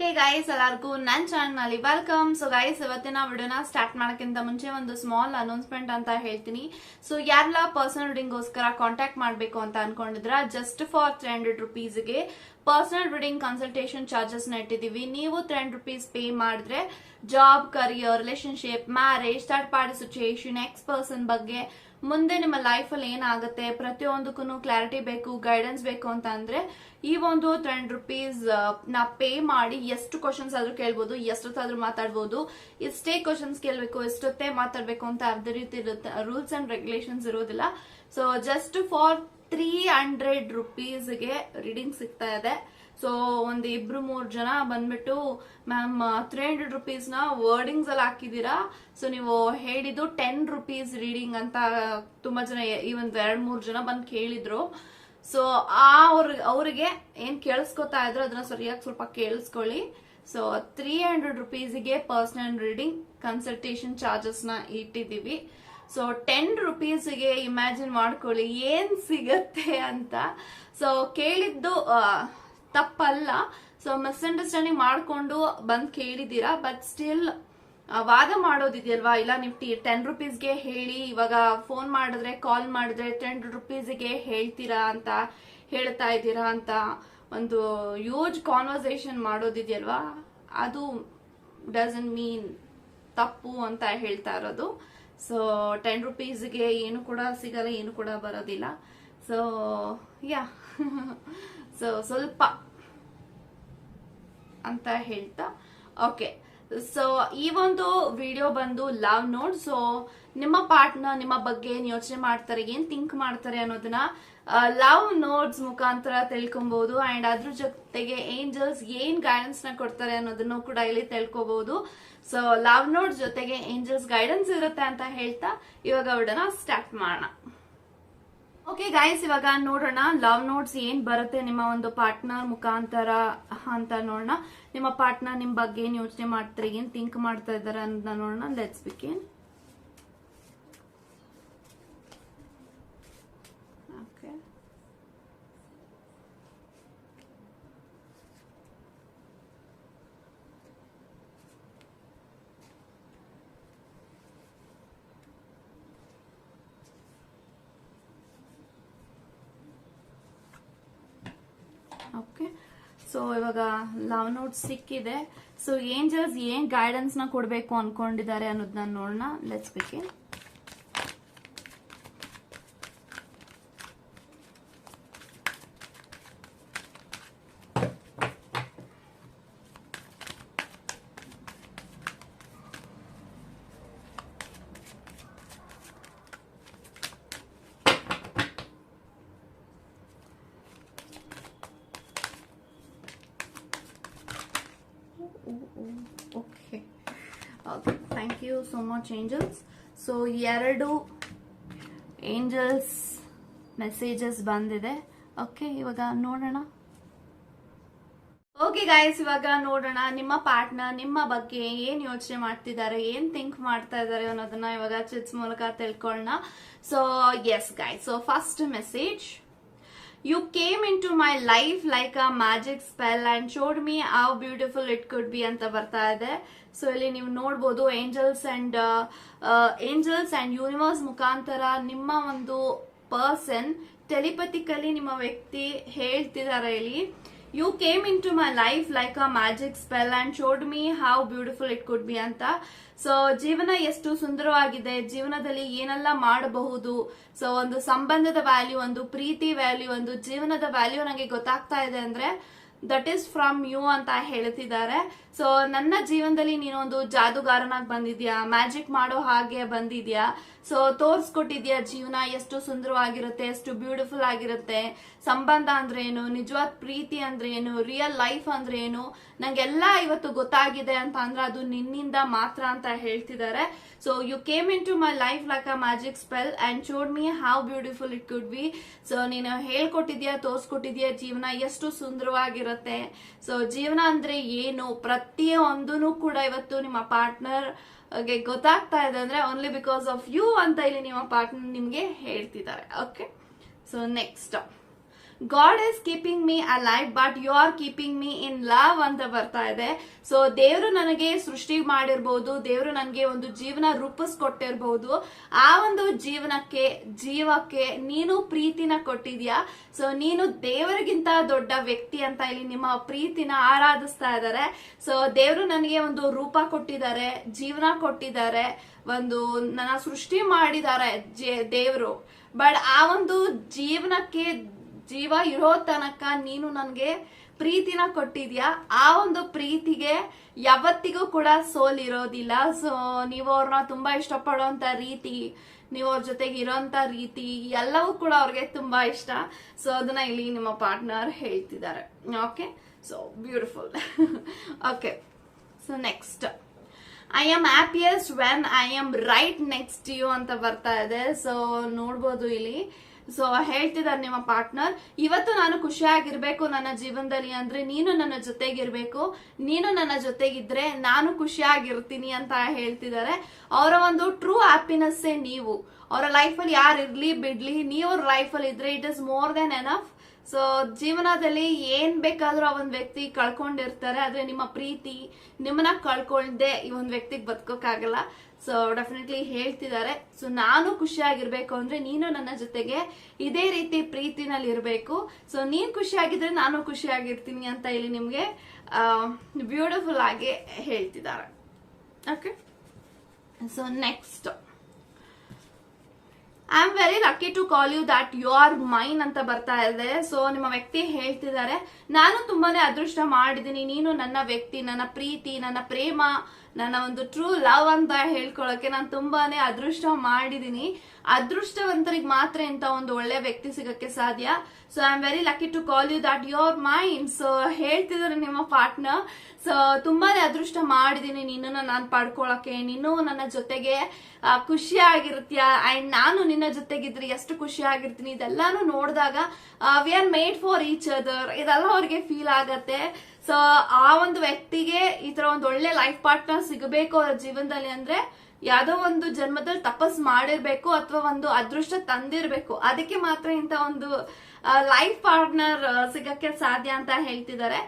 Hey guys ಎಲ್ಲರಿಗೂ ನನ್ನ ಚಾನಲ್ನಲ್ಲಿ ವೆಲ್ಕಮ್ ಸೊ ಗಾಯ್ಸ್ ಇವತ್ತಿನ ವಿಡಿಯೋನ ಸ್ಟಾರ್ಟ್ ಮಾಡೋಕ್ಕಿಂತ ಮುಂಚೆ ಒಂದು ಸ್ಮಾಲ್ ಅನೌನ್ಸ್ಮೆಂಟ್ ಅಂತ ಹೇಳ್ತೀನಿ. ಸೊ ಯಾರೆಲ್ಲ ಪರ್ಸನಲ್ ರೀಡಿಂಗ್ಗೋಸ್ಕರ ಕಾಂಟ್ಯಾಕ್ಟ್ ಮಾಡಬೇಕು ಅಂತ ಅನ್ಕೊಂಡಿದ್ರ ಜಸ್ಟ್ ಫಾರ್ ತ್ರೀ ಹಂಡ್ರೆಡ್ ರುಪೀಸ್ಗೆ ಪರ್ಸನಲ್ ರೀಡಿಂಗ್ ಕನ್ಸಲ್ಟೇಷನ್ ಚಾರ್ಜಸ್ ನೆಟ್ಟಿದ್ದೀವಿ ಇಟ್ಟಿದ್ದೀವಿ. ನೀವು ತ್ರೀ ಹಂಡ್ರೆಡ್ ರುಪೀಸ್ ಪೇ ಮಾಡಿದ್ರೆ job career relationship marriage third party situation ex person ಬಗ್ಗೆ ಮುಂದೆ ನಿಮ್ಮ ಲೈಫಲ್ಲಿ ಏನಾಗುತ್ತೆ? ಪ್ರತಿಯೊಂದಕ್ಕೂ ಕ್ಲಾರಿಟಿ ಬೇಕು ಗೈಡೆನ್ಸ್ ಬೇಕು ಅಂತ ಅಂದ್ರೆ ಈ ಒಂದು ಟ್ರೆಂಡ್ ರುಪೀಸ್ ನಾ ಪೇ ಮಾಡಿ ಎಷ್ಟು ಕ್ವಶನ್ಸ್ ಆದ್ರೂ ಕೇಳ್ಬೋದು, ಎಷ್ಟೊತ್ತಾದ್ರೂ ಮಾತಾಡ್ಬೋದು, ಎಷ್ಟೇ ಕ್ವಶನ್ಸ್ ಕೇಳಬೇಕು, ಎಷ್ಟೊತ್ತೇ ಮಾತಾಡ್ಬೇಕು ಅಂತ ಅದೇ ರೀತಿ ಇರುತ್ತೆ ರೂಲ್ಸ್ ಅಂಡ್ ರೆಗ್ಯುಲೇಷನ್ಸ್ ಇರೋದಿಲ್ಲ so just for three hundred ರುಪೀಸ್ಗೆ reading ಸಿಗ್ತಾ ಇದೆ. ಸೊ ಒಂದು ಇಬ್ರು ಮೂರ್ ಜನ ಬಂದ್ಬಿಟ್ಟು ಮ್ಯಾಮ್ ತ್ರೀ ಹಂಡ್ರೆಡ್ ರುಪೀಸ್ನ ವರ್ಡಿಂಗ್ಸ್ ಅಲ್ಲಿ ಹಾಕಿದ್ದೀರಾ? ಸೊ ನೀವು ಹೇಳಿದ್ದು ಟೆನ್ ರುಪೀಸ್ ರೀಡಿಂಗ್ ಅಂತ ತುಂಬಾ ಜನ ಈ ಒಂದ್ ಎರಡ್ ಮೂರ್ ಜನ ಬಂದ್ ಕೇಳಿದ್ರು. ಸೊ ಆ ಅವ್ರ, ಅವ್ರಿಗೆ ಏನ್ ಕೇಳಿಸ್ಕೊತಾ ಇದ್ರು ಅದನ್ನ ಸರಿಯಾಗಿ ಸ್ವಲ್ಪ ಕೇಳಿಸ್ಕೊಳ್ಳಿ. ಸೊ ತ್ರೀ ಹಂಡ್ರೆಡ್ ರುಪೀಸ್ಗೆ ಪರ್ಸನಲ್ ರೀಡಿಂಗ್ ಕನ್ಸಲ್ಟೇಷನ್ ಚಾರ್ಜಸ್ನ ಇಟ್ಟಿದೀವಿ ಸೊ ಟೆನ್ ರುಪೀಸ್ಗೆ ಇಮ್ಯಾಜಿನ್ ಮಾಡ್ಕೊಳ್ಳಿ ಏನ್ ಸಿಗತ್ತೆ ಅಂತ. ಸೊ ಕೇಳಿದ್ದು ತಪ್ಪಲ್ಲ. ಸೊ ಮಿಸ್ಅಂಡರ್ಸ್ಟ್ಯಾಂಡಿಂಗ್ ಮಾಡ್ಕೊಂಡು ಬಂದ್ ಕೇಳಿದ್ದೀರಾ? ಬಟ್ ಸ್ಟಿಲ್ ವಾದ ಮಾಡೋದಿದೆಯಲ್ವಾ? ಇಲ್ಲ ನೀವು ಟೆನ್ ರುಪೀಸ್ಗೆ ಹೇಳಿ, ಇವಾಗ ಫೋನ್ ಮಾಡಿದ್ರೆ ಕಾಲ್ ಮಾಡಿದ್ರೆ ಟೆನ್ ರುಪೀಸ್ಗೆ ಹೇಳ್ತೀರಾ ಅಂತ ಹೇಳ್ತಾ ಇದ್ದೀರಾ ಅಂತ ಒಂದು ಯೂಜ್ ಕಾನ್ವರ್ಸೇಷನ್ ಮಾಡೋದಿದೆಯಲ್ವಾ? ಅದು ಡಸನ್ ಮೀನ್ ತಪ್ಪು ಅಂತ ಹೇಳ್ತಾ ಇರೋದು. ಸೊ ಟೆನ್ ರುಪೀಸ್ಗೆ ಏನು ಕೂಡ ಸಿಗಲ್ಲ, ಏನು ಕೂಡ ಬರೋದಿಲ್ಲ. ಸೊ ಯಾ ಸೊ ಸ್ವಲ್ಪ ಅಂತ ಹೇಳ್ತಾ. ಓಕೆ ಸೊ ಈ ಒಂದು ವಿಡಿಯೋ ಬಂದು ಲವ್ ನೋಡ್ ಸೊ ನಿಮ್ಮ ಪಾರ್ಟ್ನ ನಿಮ್ಮ ಬಗ್ಗೆ ಏನ್ ಯೋಚನೆ ಮಾಡ್ತಾರೆ, ಏನ್ ಥಿಂಕ್ ಮಾಡ್ತಾರೆ ಅನ್ನೋದನ್ನ ಲವ್ ನೋಟ್ಸ್ ಮುಖಾಂತರ ತಿಳ್ಕೊಬಹುದು ಅಂಡ್ ಅದ್ರ ಜೊತೆಗೆ ಏಂಜಲ್ಸ್ ಏನ್ ಗೈಡೆನ್ಸ್ನ ಕೊಡ್ತಾರೆ ಅನ್ನೋದನ್ನು ಕೂಡ ಇಲ್ಲಿ ತಿಳ್ಕೊಬಹುದು ಸೊ ಲವ್ ನೋಡ್ಸ್ ಜೊತೆಗೆ ಏಂಜಲ್ಸ್ ಗೈಡೆನ್ಸ್ ಇರುತ್ತೆ ಅಂತ ಹೇಳ್ತಾ. ಇವಾಗ ಅವಡನ್ನ ಸ್ಟಾರ್ಟ್ ಮಾಡೋಣ. ಓಕೆ ಗೈಸ್ ಇವಾಗ ನೋಡೋಣ ಲವ್ ನೋಟ್ಸ್ ಏನ್ ಬರುತ್ತೆ ನಿಮ್ಮ ಒಂದು ಪಾರ್ಟ್ನರ್ ಮುಖಾಂತರ ಅಂತ ನೋಡೋಣ. ನಿಮ್ಮ ಪಾರ್ಟ್ನರ್ ನಿಮ್ ಬಗ್ಗೆ ಏನ್ ಯೋಚನೆ ಮಾಡ್ತಾರೆ, ಏನ್ ಥಿಂಕ್ ಮಾಡ್ತಾ ಇದಾರೆ ಅಂತ ನೋಡೋಣ. Let's begin okay okay so ಇವಾಗ ಲವ್ ನೋಟ್ ಸಿಕ್ಕಿದೆ. ಸೊ ಏಂಜಲ್ಸ್ ಏನ್ ಗೈಡೆನ್ಸ್ನ ಕೊಡ್ಬೇಕು ಅನ್ಕೊಂಡಿದ್ದಾರೆ ಅನ್ನೋದನ್ನ ನೋಡೋಣ let's BK okay okay thank you so much angels so ಎರಡು ಏಂಜಲ್ಸ್ ಮೆಸೇಜಸ್ ಬಂದಿದೆ. ಓಕೆ ಇವಾಗ ನೋಡೋಣ. ಓಕೆ ಗಾಯ್ಸ್ ಇವಾಗ ನೋಡೋಣ. ನಿಮ್ಮ ಪಾರ್ಟ್ನರ್ ನಿಮ್ಮ ಬಗ್ಗೆ ಏನ್ ಯೋಚನೆ ಮಾಡ್ತಿದ್ದಾರೆ, ಏನ್ ಥಿಂಕ್ ಮಾಡ್ತಾ ಇದ್ದಾರೆ ಅನ್ನೋದನ್ನ ಇವಾಗ ಚಿಟ್ಸ್ ಮೂಲಕ ತಿಳ್ಕೊಳ್ಳೋಣ. So yes guys so first message you came into my life like a magic spell and showed me how beautiful it could be ಅಂತ ಬರ್ತಾ ಇದೆ. ಸೊ ಇಲ್ಲಿ ನೀವು ನೋಡ್ಬೋದು angels and angels and universe ಮುಖಾಂತರ ನಿಮ್ಮ ಒಂದು ಪರ್ಸನ್ ಟೆಲಿಪತಿಕಲಿ ನಿಮ್ಮ ವ್ಯಕ್ತಿ ಹೇಳ್ತಿದ್ದಾರೆ ಇಲ್ಲಿ. You came into my life like a magic spell and showed me how beautiful it could be ಅಂತ. ಸೊ ಜೀವನ ಎಷ್ಟು ಸುಂದರವಾಗಿದೆ. ಜೀವನದಲ್ಲಿ ಏನೆಲ್ಲ ಮಾಡಬಹುದು. ಸೊ ಒಂದು ಸಂಬಂಧದ ವ್ಯಾಲ್ಯೂ ಒಂದು ಪ್ರೀತಿ ವ್ಯಾಲ್ಯೂ ಒಂದು ಜೀವನದ ವ್ಯಾಲ್ಯೂ ನನಗೆ ಗೊತ್ತಾಗ್ತಾ ಇದೆ ಅಂದ್ರೆ ದಟ್ ಈಸ್ ಫ್ರಮ್ ಯು ಅಂತ ಹೇಳ್ತಿದ್ದಾರೆ. ಸೊ ನನ್ನ ಜೀವನದಲ್ಲಿ ನೀನೊಂದು ಜಾದುಗಾರನಾಗಿ ಬಂದಿದ್ಯಾ? ಮ್ಯಾಜಿಕ್ ಮಾಡೋ ಹಾಗೆ ಬಂದಿದ್ಯಾ? ಸೊ ತೋರ್ಸ್ಕೊಟ್ಟಿದ್ಯಾ ಜೀವನ? ಎಷ್ಟು ಸುಂದರವಾಗಿರುತ್ತೆ, ಎಷ್ಟು ಬ್ಯೂಟಿಫುಲ್ ಆಗಿರುತ್ತೆ? ಸಂಬಂಧ ಅಂದ್ರೆ ಏನು? ನಿಜವಾದ ಪ್ರೀತಿ ಅಂದ್ರೆ ಏನು? ರಿಯಲ್ ಲೈಫ್ ಅಂದ್ರೆ ಏನು? ನಂಗೆಲ್ಲ ಇವತ್ತು ಗೊತ್ತಾಗಿದೆ ಅಂತ ಅಂದ್ರೆ ಅದು ನಿನ್ನಿಂದ ಮಾತ್ರ ಅಂತ ಹೇಳ್ತಿದ್ದಾರೆ. So you came into my life like a magic spell and showed me how beautiful it could be so ನೀನು ಹೇಳ್ಕೊಟ್ಟಿದ್ಯಾ, ತೋರ್ಸ್ಕೊಟ್ಟಿದ್ಯಾ ಜೀವನ? ಎಷ್ಟು ಸುಂದರವಾಗಿರುತ್ತೆ? ಸೊ ಜೀವನ ಅಂದ್ರೆ ಏನು? ಪ್ರತಿಯೊಂದೂ ಕೂಡ ಇವತ್ತು ನಿಮ್ಮ ಪಾರ್ಟ್ನರ್ಗೆ ಗೊತ್ತಾಗ್ತಾ ಇದೆ ಅಂದ್ರೆ ಓನ್ಲಿ ಬಿಕಾಸ್ ಆಫ್ ಯು ಅಂತ ಇಲ್ಲಿ ನಿಮ್ಮ ಪಾರ್ಟ್ನರ್ ನಿಮ್ಗೆ ಹೇಳ್ತಿದ್ದಾರೆ. Okay so next God is keeping me a life but you are keeping me in love ಅಂತ ಬರ್ತಾ ಇದೆ. ಸೊ ದೇವರು ನನಗೆ ಸೃಷ್ಟಿ ಮಾಡಿರ್ಬೋದು, ದೇವರು ನನಗೆ ಒಂದು ಜೀವನ ರೂಪಿಸ್ಕೊಟ್ಟಿರ್ಬಹುದು ಆ ಒಂದು ಜೀವನಕ್ಕೆ, ಜೀವಕ್ಕೆ ನೀನು ಪ್ರೀತಿನ ಕೊಟ್ಟಿದ್ಯಾ? ಸೊ ನೀನು ದೇವರಿಗಿಂತ ದೊಡ್ಡ ವ್ಯಕ್ತಿ ಅಂತ ಇಲ್ಲಿ ನಿಮ್ಮ ಪ್ರೀತಿನ ಆರಾಧಿಸ್ತಾ ಇದ್ದಾರೆ. ಸೊ ದೇವರು ನನಗೆ ಒಂದು ರೂಪ ಕೊಟ್ಟಿದ್ದಾರೆ, ಜೀವನ ಕೊಟ್ಟಿದ್ದಾರೆ, ಒಂದು ನನ್ನ ಸೃಷ್ಟಿ ಮಾಡಿದ್ದಾರೆ ದೇವರು. ಬಟ್ ಆ ಒಂದು ಜೀವನಕ್ಕೆ ಜೀವ ಇರೋ ತನಕ ನೀನು ನನಗೆ ಪ್ರೀತಿನ ಕೊಟ್ಟಿದ್ಯಾ? ಆ ಒಂದು ಪ್ರೀತಿಗೆ ಯಾವತ್ತಿಗೂ ಕೂಡ ಸೋಲ್ ಇರೋದಿಲ್ಲ ಸೊ ನೀವು ಅವ್ರನ್ನ ತುಂಬಾ ಇಷ್ಟಪಡುವಂತ ರೀತಿ, ನೀವು ಅವ್ರ ಜೊತೆಗೆ ಇರೋಂತ ರೀತಿ, ಎಲ್ಲವೂ ಕೂಡ ಅವ್ರಿಗೆ ತುಂಬಾ ಇಷ್ಟ. ಸೊ ಅದನ್ನ ಇಲ್ಲಿ ನಿಮ್ಮ ಪಾರ್ಟ್ನರ್ ಹೇಳ್ತಿದ್ದಾರೆ. Okay so beautiful okay so next I am happiest when I am right next you ಅಂತ ಬರ್ತಾ ಇದೆ. ಸೊ ನೋಡ್ಬೋದು ಇಲ್ಲಿ. ಸೊ ಹೇಳ್ತಿದ್ದಾರೆ ನಿಮ್ಮ ಪಾರ್ಟ್ನರ್ ಇವತ್ತು ನಾನು ಖುಷಿಯಾಗಿರ್ಬೇಕು ನನ್ನ ಜೀವನದಲ್ಲಿ ಅಂದ್ರೆ ನೀನು ನನ್ನ ಜೊತೆಗಿರ್ಬೇಕು, ನೀನು ನನ್ನ ಜೊತೆಗಿದ್ರೆ ನಾನು ಖುಷಿಯಾಗಿರ್ತೀನಿ ಅಂತ ಹೇಳ್ತಿದ್ದಾರೆ ಅವರ ಒಂದು ಟ್ರೂ ಹ್ಯಾಪಿನೆಸ್ಸೇ ನೀವು. ಅವರ ಲೈಫಲ್ಲಿ ಯಾರು ಇರ್ಲಿ, ಬಿಡ್ಲಿ, ನೀವು ಅಲ್ಲಿ ಇದ್ರೆ it is more than enough so ಜೀವನದಲ್ಲಿ ಏನ್ ಬೇಕಾದ್ರೂ ಆ ಒಂದ್ ವ್ಯಕ್ತಿ ಕಳ್ಕೊಂಡಿರ್ತಾರೆ, ಆದ್ರೆ ನಿಮ್ಮ ಪ್ರೀತಿ ನಿಮ್ಮನ್ನ ಕಳ್ಕೊಳ್ದೆ ಈ ಒಂದ್ ವ್ಯಕ್ತಿಗೆ ಬದುಕೋಕ್ಕಾಗಲ್ಲ ಸೊ ಡೆಫಿನೆಟ್ಲಿ ಹೇಳ್ತಿದ್ದಾರೆ. ಸೊ ನಾನು ಖುಷಿಯಾಗಿರ್ಬೇಕು ಅಂದ್ರೆ ನೀನು ನನ್ನ ಜೊತೆಗೆ ಇದೇ ರೀತಿ ಪ್ರೀತಿನಲ್ಲಿ ಇರಬೇಕು ಸೊ ನೀನ್ ಖುಷಿಯಾಗಿದ್ರೆ ನಾನು ಖುಷಿಯಾಗಿರ್ತೀನಿ ಅಂತ ಇಲ್ಲಿ ನಿಮ್ಗೆ ಬ್ಯೂಟಿಫುಲ್ ಆಗಿ ಹೇಳ್ತಿದ್ದಾರೆ. Okay so next I am very lucky to call you that you are mine ಅಂತ ಬರ್ತಾ ಇದೆ. ಸೊ ನಿಮ್ಮ ವ್ಯಕ್ತಿ ಹೇಳ್ತಿದ್ದಾರೆ. ನಾನು ತುಂಬಾನೇ ಅದೃಷ್ಟ ಮಾಡಿದ್ದೀನಿ. ನೀನು ನನ್ನ ವ್ಯಕ್ತಿ, ನನ್ನ ಪ್ರೀತಿ, ನನ್ನ ಪ್ರೇಮ ನನ್ನ ಒಂದು ಟ್ರೂ ಲವ್ ಅಂತ ಹೇಳ್ಕೊಳಕ್ಕೆ ನಾನು ತುಂಬಾನೇ ಅದೃಷ್ಟ ಮಾಡಿದ್ದೀನಿ ಅದೃಷ್ಟವಂತರಿಗೆ ಮಾತ್ರ ಇಂತ ಒಂದು ಒಳ್ಳೆ ವ್ಯಕ್ತಿ ಸಿಗಕ್ಕೆ ಸಾಧ್ಯ. So I am very lucky to call you that you're mine so ಹೇಳ್ತಿದ್ರೆ ನಿಮ್ಮ ಪಾರ್ಟ್ನರ್ ಸೊ ತುಂಬಾನೇ ಅದೃಷ್ಟ ಮಾಡಿದೀನಿ ನಿನ್ನನ್ನ ನಾನು ಪಡ್ಕೊಳಕ್ಕೆ, ನೀನು ನನ್ನ ಜೊತೆಗೆ ಖುಷಿಯಾಗಿರ್ತೀಯ. ಅಂಡ್ ನಾನು ನಿನ್ನ ಜೊತೆಗಿದ್ರೆ ಎಷ್ಟು ಖುಷಿಯಾಗಿರ್ತೀನಿ. ಇದೆಲ್ಲಾನು ನೋಡಿದಾಗ we are made for each other ಇದೆಲ್ಲ ಅವ್ರಿಗೆ ಫೀಲ್ ಆಗತ್ತೆ. ಸೊ ಆ ಒಂದು ವ್ಯಕ್ತಿಗೆ ಈ ತರ ಒಂದು ಒಳ್ಳೆ ಲೈಫ್ ಪಾರ್ಟ್ನರ್ ಸಿಗಬೇಕು ಅವರ ಜೀವನದಲ್ಲಿ ಅಂದ್ರೆ ಯಾವ್ದೋ ಒಂದು ಜನ್ಮದಲ್ಲಿ ತಪಸ್ ಮಾಡಿರ್ಬೇಕು ಅಥವಾ ಒಂದು ಅದೃಷ್ಟ ತಂದಿರ್ಬೇಕು. ಅದಕ್ಕೆ ಮಾತ್ರ ಇಂತ ಒಂದು ಲೈಫ್ ಪಾರ್ಟ್ನರ್ ಸಿಗಕ್ಕೆ ಸಾಧ್ಯ ಅಂತ ಹೇಳ್ತಿದ್ದಾರೆ.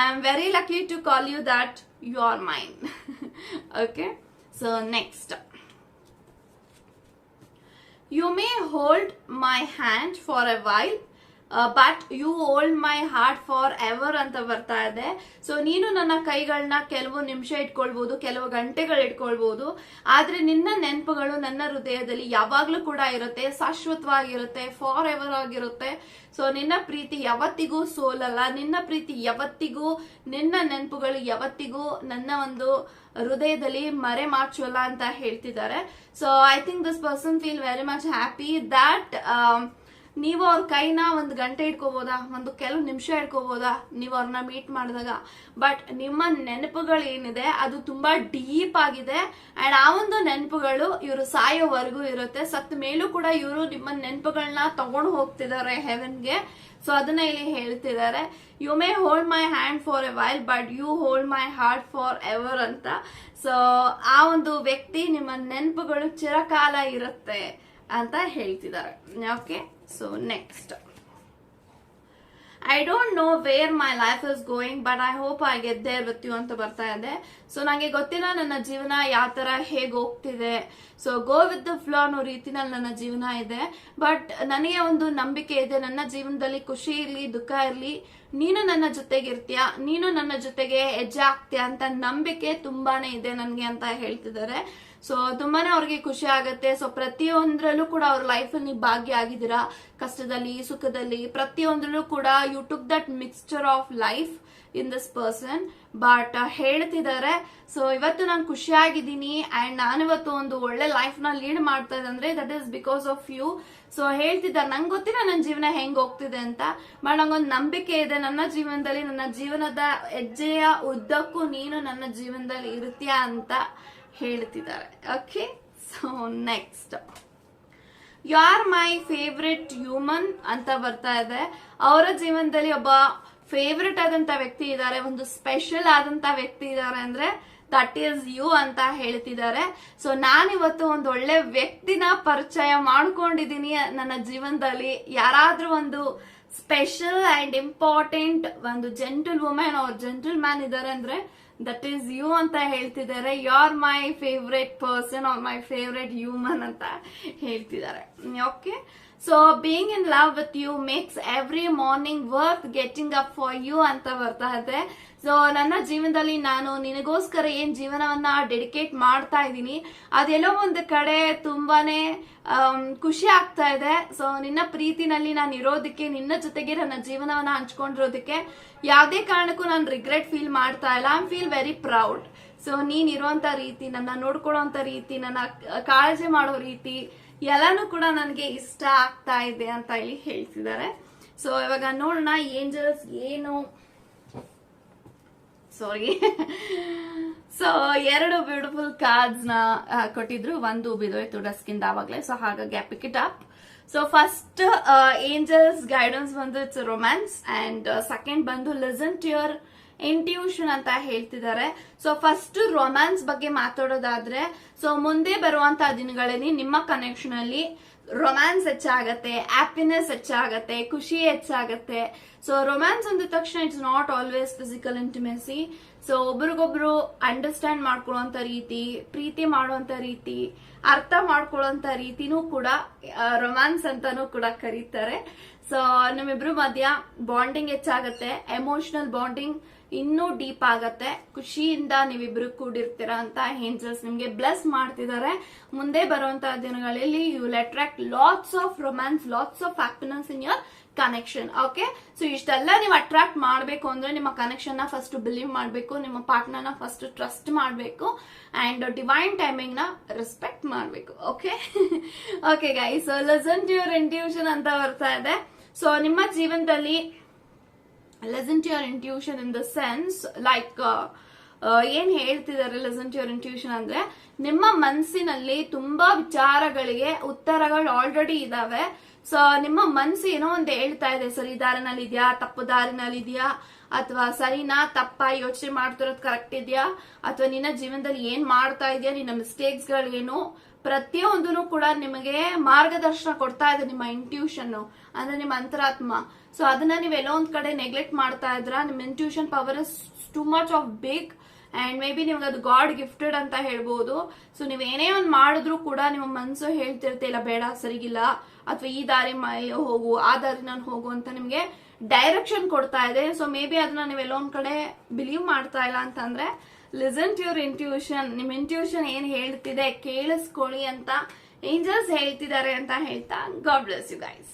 I am very lucky to call you that you are mine okay so next you may hold my hand for a while but you hold my heart forever ಅಂತ ಬರ್ತಾ ಇದೆ. ಸೊ ನೀನು ನನ್ನ ಕೈಗಳನ್ನ ಕೆಲವು ನಿಮಿಷ ಇಟ್ಕೊಳ್ಬಹುದು ಕೆಲವು ಗಂಟೆಗಳು ಇಟ್ಕೊಳ್ಬಹುದು ಆದ್ರೆ ನಿನ್ನ ನೆನಪುಗಳು ನನ್ನ ಹೃದಯದಲ್ಲಿ ಯಾವಾಗ್ಲೂ ಕೂಡ ಇರುತ್ತೆ, ಶಾಶ್ವತವಾಗಿರುತ್ತೆ ಫಾರ್ ಎವರ್ ಆಗಿರುತ್ತೆ. ಸೊ ನಿನ್ನ ಪ್ರೀತಿ ಯಾವತ್ತಿಗೂ ಸೋಲಲ್ಲ. ನಿನ್ನ ಪ್ರೀತಿ ಯಾವತ್ತಿಗೂ, ನಿನ್ನ ನೆನಪುಗಳು ಯಾವತ್ತಿಗೂ ನನ್ನ ಒಂದು ಹೃದಯದಲ್ಲಿ ಮರೆ ಮಾಚೋಲ್ಲ ಅಂತ ಹೇಳ್ತಿದ್ದಾರೆ. So I think this person feel very much happy that ನೀವು ಅವ್ರ ಕೈನ ಒಂದು ಗಂಟೆ ಇಟ್ಕೋಬೋದಾ? ಒಂದು ಕೆಲವು ನಿಮಿಷ ಇಟ್ಕೋಬೋದಾ? ನೀವು ಅವ್ರನ್ನ ಮೀಟ್ ಮಾಡಿದಾಗ. ಬಟ್ ನಿಮ್ಮ ನೆನಪುಗಳು ಏನಿದೆ, ಅದು ತುಂಬಾ ಡೀಪ್ ಆಗಿದೆ. ಅಂಡ್ ಆ ಒಂದು ನೆನಪುಗಳು ಇವರು ಸಾಯೋವರೆಗೂ ಇರುತ್ತೆ. ಸತ್ತ ಮೇಲೂ ಕೂಡ ಇವರು ನಿಮ್ಮ ನೆನಪುಗಳನ್ನ ತಗೊಂಡು ಹೋಗ್ತಿದ್ದಾರೆ ಹೆವೆನ್ಗೆ. ಸೊ ಅದನ್ನ ಇಲ್ಲಿ ಹೇಳ್ತಿದ್ದಾರೆ you may hold my hand for a while but you hold my heart forever ಅಂತ. ಸೊ ಆ ಒಂದು ವ್ಯಕ್ತಿ ನಿಮ್ಮ ನೆನಪುಗಳು ಚಿರಕಾಲ ಇರುತ್ತೆ. ಅಂತ ಹೇಳ್ತಿದ್ದಾರೆ. Okay so next I don't know where my life is going but I hope I get there with ಅಂತ ಬರ್ತಾ ಇದೆ. ಸೊ ನನಗೆ ಗೊತ್ತಿಲ್ಲ ನನ್ನ ಜೀವನ ಯಾವ ತರ ಹೇಗೆ ಹೋಗ್ತಿದೆ. So go with the flow ಅನ್ನೋ ರೀತಿನಲ್ಲಿ ನನ್ನ ಜೀವನ ಇದೆ. ಬಟ್ ನನಗೆ ಒಂದು ನಂಬಿಕೆ ಇದೆ. ನನ್ನ ಜೀವನದಲ್ಲಿ ಖುಷಿ ಇರಲಿ, ದುಃಖ ಇರಲಿ, ನೀನು ನನ್ನ ಜೊತೆಗಿರ್ತೀಯ ನೀನು ನನ್ನ ಜೊತೆಗೆ ಹೆಜ್ಜೆ ಆಗ್ತೀಯ ಅಂತ ನಂಬಿಕೆ ತುಂಬಾನೇ ಇದೆ ನನಗೆ ಅಂತ ಹೇಳ್ತಿದ್ದಾರೆ. ಸೊ ತುಂಬಾನೇ ಅವ್ರಿಗೆ ಖುಷಿ ಆಗುತ್ತೆ. ಸೊ ಪ್ರತಿಯೊಂದ್ರಲ್ಲೂ ಕೂಡ ಅವ್ರ ಲೈಫಲ್ಲಿ ಭಾಗ್ಯ ಆಗಿದ್ದೀರಾ? ಕಷ್ಟದಲ್ಲಿ, ಸುಖದಲ್ಲಿ, ಪ್ರತಿಯೊಂದ್ರಲ್ಲೂ ಕೂಡ you took that mixture of life in this person but ಹೇಳ್ತಿದ್ದಾರೆ. ಸೊ ಇವತ್ತು ನಾನು ಖುಷಿಯಾಗಿದ್ದೀನಿ ಅಂಡ್ ನಾನಿವತ್ತು ಒಂದು ಒಳ್ಳೆ ಲೈಫ್ನ ಲೀಡ್ ಮಾಡ್ತಾ ಇದ್ದಂದ್ರೆ that is because of you so ಹೇಳ್ತಿದ್ದಾರೆ, ನಂಗೆ ಗೊತ್ತಿಲ್ಲ ನನ್ನ ಜೀವನ ಹೆಂಗ್ ಹೋಗ್ತಿದೆ ಅಂತ ಬಟ್ ನಂಗೊಂದು ನಂಬಿಕೆ ಇದೆ ನನ್ನ ಜೀವನದಲ್ಲಿ, ನನ್ನ ಜೀವನದ ಹೆಜ್ಜೆಯ ಉದ್ದಕ್ಕೂ ನೀನು ನನ್ನ ಜೀವನದಲ್ಲಿ ಇರುತ್ತೀಯ ಅಂತ ಹೇಳ್ತಿದ್ದಾರೆ. Okay so next you are my favourite human ಅಂತ ಬರ್ತಾ ಇದೆ. ಅವರ ಜೀವನದಲ್ಲಿ ಒಬ್ಬ ಫೇವ್ರೆಟ್ ಆದಂತ ವ್ಯಕ್ತಿ ಇದ್ದಾರೆ ಒಂದು ಸ್ಪೆಷಲ್ ಆದಂತ ವ್ಯಕ್ತಿ ಇದ್ದಾರೆ ಅಂದ್ರೆ ದಟ್ ಈಸ್ ಯು ಅಂತ ಹೇಳ್ತಿದ್ದಾರೆ. ಸೊ ನಾನಿವತ್ತು ಒಂದು ಒಳ್ಳೆ ವ್ಯಕ್ತಿನ ಪರಿಚಯ ಮಾಡ್ಕೊಂಡಿದ್ದೀನಿ ನನ್ನ ಜೀವನದಲ್ಲಿ. ಯಾರಾದ್ರೂ ಒಂದು ಸ್ಪೆಷಲ್ ಅಂಡ್ ಇಂಪಾರ್ಟೆಂಟ್ ಒಂದು ಜೆಂಟಲ್ ವುಮೆನ್ ಅವ್ರ ಜೆಂಟಲ್ ಮ್ಯಾನ್ ಇದ್ದಾರೆ ಅಂದ್ರೆ ದಟ್ ಈಸ್ ಯು ಅಂತ ಹೇಳ್ತಿದ್ದಾರೆ. You are my favourite person are my favourite human ಅಂತ ಹೇಳ್ತಿದ್ದಾರೆ. Okay so being in love with you makes every morning worth getting up for you ಅಂತ ಬರ್ತಾ ಇದೆ ಸೊ ನನ್ನ ಜೀವನದಲ್ಲಿ ನಾನು ನಿನಗೋಸ್ಕರ ಏನ್ ಜೀವನವನ್ನ ಡೆಡಿಕೇಟ್ ಮಾಡ್ತಾ ಇದ್ದೀನಿ, ಅದೆಲ್ಲೋ ಒಂದು ಕಡೆ ತುಂಬಾನೇ ಖುಷಿ ಆಗ್ತಾ ಇದೆ. ಸೊ ನಿನ್ನ ಪ್ರೀತಿನಲ್ಲಿ ನಾನು ಇರೋದಕ್ಕೆ, ನಿನ್ನ ಜೊತೆಗೆ ನನ್ನ ಜೀವನವನ್ನ ಹಂಚ್ಕೊಂಡಿರೋದಕ್ಕೆ ಯಾವುದೇ ಕಾರಣಕ್ಕೂ ನಾನು ರಿಗ್ರೆಟ್ ಫೀಲ್ ಮಾಡ್ತಾ ಇಲ್ಲ. I feel very proud so ನೀನ್ ಇರುವಂತ ರೀತಿ, ನನ್ನ ನೋಡ್ಕೊಳ್ಳೋ ರೀತಿ, ನನ್ನ ಕಾಳಜಿ ಮಾಡೋ ರೀತಿ ಎಲ್ಲಾನು ಕೂಡ ನನಗೆ ಇಷ್ಟ ಆಗ್ತಾ ಇದೆ ಅಂತ ಇಲ್ಲಿ ಹೇಳ್ತಿದ್ದಾರೆ. ಸೊ ಇವಾಗ ನೋಡೋಣ, ಏಂಜಲ್ಸ್ ಏನು? ಸಾರಿ ಸೊ ಎರಡು ಬ್ಯೂಟಿಫುಲ್ ಕಾರ್ಡ್ಸ್ನ ಕೊಟ್ಟಿದ್ರು. ಒಂದು ಬಿದೋಯ್ತು ಡಸ್ಕಿಂದ ಆವಾಗಲೇ ಸೊ ಹಾಗಾಗಿ pick it up so first angels guidance ಬಂದು ಇಟ್ಸ್ ರೊಮ್ಯಾನ್ಸ್ ಅಂಡ್ ಸೆಕೆಂಡ್ ಬಂದು ಲಿಸನ್ ಟು ಯುವರ್ ಇಂಟ್ಯೂಷನ್ ಅಂತ ಹೇಳ್ತಿದ್ದಾರೆ. ಸೊ ಫಸ್ಟ್ ರೊಮ್ಯಾನ್ಸ್ ಬಗ್ಗೆ ಮಾತಾಡೋದಾದ್ರೆ ಸೊ ಮುಂದೆ ಬರುವಂತಹ ದಿನಗಳಲ್ಲಿ ನಿಮ್ಮ ಕನೆಕ್ಷನ್ ಅಲ್ಲಿ ರೊಮ್ಯಾನ್ಸ್ ಹೆಚ್ಚಾಗತ್ತೆ ಹ್ಯಾಪಿನೆಸ್ ಹೆಚ್ಚಾಗತ್ತೆ, ಖುಷಿ ಹೆಚ್ಚಾಗತ್ತೆ. ಸೊ ರೊಮ್ಯಾನ್ಸ್ ಅಂದ ತಕ್ಷಣ it's not always physical intimacy so ಒಬ್ರಿಗೊಬ್ರು ಅಂಡರ್ಸ್ಟ್ಯಾಂಡ್ ಮಾಡ್ಕೊಳ್ಳುವಂತ ರೀತಿ, ಪ್ರೀತಿ ಮಾಡುವಂತ ರೀತಿ, ಅರ್ಥ ಮಾಡ್ಕೊಳ್ಳುವಂತ ರೀತಿನೂ ಕೂಡ ರೊಮ್ಯಾನ್ಸ್ ಅಂತಾನೂ ಕೂಡ ಕರೀತಾರೆ. ಸೊ ನಿಮ್ಮಿಬ್ರು ಮಧ್ಯ ಬಾಂಡಿಂಗ್ ಹೆಚ್ಚಾಗತ್ತೆ ಎಮೋಷನಲ್ ಬಾಂಡಿಂಗ್ ಇನ್ನೂ ಡೀಪ್ ಆಗತ್ತೆ. ಖುಷಿಯಿಂದ ನೀವಿಬ್ರು ಕೂಡಿರ್ತೀರ ಅಂತ ಏಂಜಲ್ಸ್ ನಿಮ್ಗೆ ಬ್ಲೆಸ್ ಮಾಡ್ತಿದ್ದಾರೆ. ಮುಂದೆ ಬರುವಂತಹ ದಿನಗಳಲ್ಲಿ you will attract lots of romance lots of happiness in your connection okay so ಇಷ್ಟೆಲ್ಲ ನೀವು ಅಟ್ರಾಕ್ಟ್ ಮಾಡಬೇಕು ಅಂದ್ರೆ ನಿಮ್ಮ ಕನೆಕ್ಷನ್ನ ಫಸ್ಟ್ ಬಿಲೀವ್ ಮಾಡಬೇಕು, ನಿಮ್ಮ ಪಾರ್ಟ್ನರ್ನ ಫಸ್ಟ್ ಟ್ರಸ್ಟ್ ಮಾಡಬೇಕು ಅಂಡ್ ಡಿವೈನ್ ಟೈಮಿಂಗ್ನ ರೆಸ್ಪೆಕ್ಟ್ ಮಾಡಬೇಕು okay okay guy so listen your intuition ಅಂತ ಬರ್ತಾ ಇದೆ. ಸೊ ನಿಮ್ಮ ಜೀವನದಲ್ಲಿ listen to your intuition in the sense like ಏನ್ ಹೇಳ್ತಿದ್ದಾರೆ ಲೆಸನ್ ಟು ಯುವರ್ ಇಂಟ್ಯೂಷನ್ ಅಂದ್ರೆ, ನಿಮ್ಮ ಮನಸ್ಸಿನಲ್ಲಿ ತುಂಬಾ ವಿಚಾರಗಳಿಗೆ ಉತ್ತರಗಳು ಆಲ್ರೆಡಿ ಇದಾವೆ. ಸೊ ನಿಮ್ಮ ಮನಸ್ಸು ಏನೋ ಒಂದು ಹೇಳ್ತಾ ಇದೆ. ಸರಿ ದಾರಿನಲ್ಲಿ ಇದೆಯಾ ತಪ್ಪು ದಾರಿನಲ್ಲಿ ಇದೆಯಾ ಅಥವಾ ಸರಿನಾ? ತಪ್ಪ? ಯೋಚನೆ ಮಾಡ್ತಿರೋದು ಕರೆಕ್ಟ್ ಇದೆಯಾ? ಅಥವಾ ನಿನ್ನ ಜೀವನದಲ್ಲಿ ಏನ್ ಮಾಡ್ತಾ ಇದೆಯಾ? ನಿನ್ನ ಮಿಸ್ಟೇಕ್ಸ್ ಗಳೇನು ಪ್ರತಿಯೊಂದನ್ನು ಕೂಡ ನಿಮಗೆ ಮಾರ್ಗದರ್ಶನ ಕೊಡ್ತಾ ಇದೆ ನಿಮ್ಮ ಇಂಟ್ಯೂಷನ್ ಅಂದ್ರೆ ನಿಮ್ಮ ಅಂತರಾತ್ಮ. ಸೊ ಅದನ್ನ ನೀವು ಎಲ್ಲೋ ಒಂದ್ ಕಡೆ ನೆಗ್ಲೆಕ್ಟ್ ಮಾಡ್ತಾ ಇದ್ರ, ನಿಮ್ಮ intuition power is too much of big and maybe ನಿಮ್ಗೆ ಅದು ಗಾಡ್ ಗಿಫ್ಟೆಡ್ ಅಂತ ಹೇಳ್ಬೋದು. ಸೊ ನೀವ್ ಏನೇ ಒಂದ್ ಮಾಡಿದ್ರು ಕೂಡ ನಿಮ್ಮ ಮನ್ಸು ಹೇಳ್ತಿರುತ್ತೆ, ಇಲ್ಲ ಬೇಡ, ಸರಿಗಿಲ್ಲ, ಅಥವಾ ಈ ದಾರಿ ಹೋಗು, ಆ ದಾರಿ ನಾನು ಹೋಗು ಅಂತ ನಿಮ್ಗೆ ಡೈರೆಕ್ಷನ್ ಕೊಡ್ತಾ ಇದೆ. ಸೊ ಮೇ ಬಿ ಅದನ್ನ ನೀವು ಎಲ್ಲೋ ಒಂದ್ ಕಡೆ ಬಿಲೀವ್ ಮಾಡ್ತಾ ಇಲ್ಲ ಅಂತಂದ್ರೆ ಲಿಸನ್ ಟು ಯುವರ್ ಇಂಟ್ಯೂಷನ್ ನಿಮ್ ಇಂಟ್ಯೂಷನ್ ಏನ್ ಹೇಳ್ತಿದೆ ಕೇಳಿಸ್ಕೊಳ್ಳಿ ಅಂತ ಏಂಜಲ್ಸ್ ಹೇಳ್ತಿದ್ದಾರೆ ಅಂತ ಹೇಳ್ತಾ. God bless you guys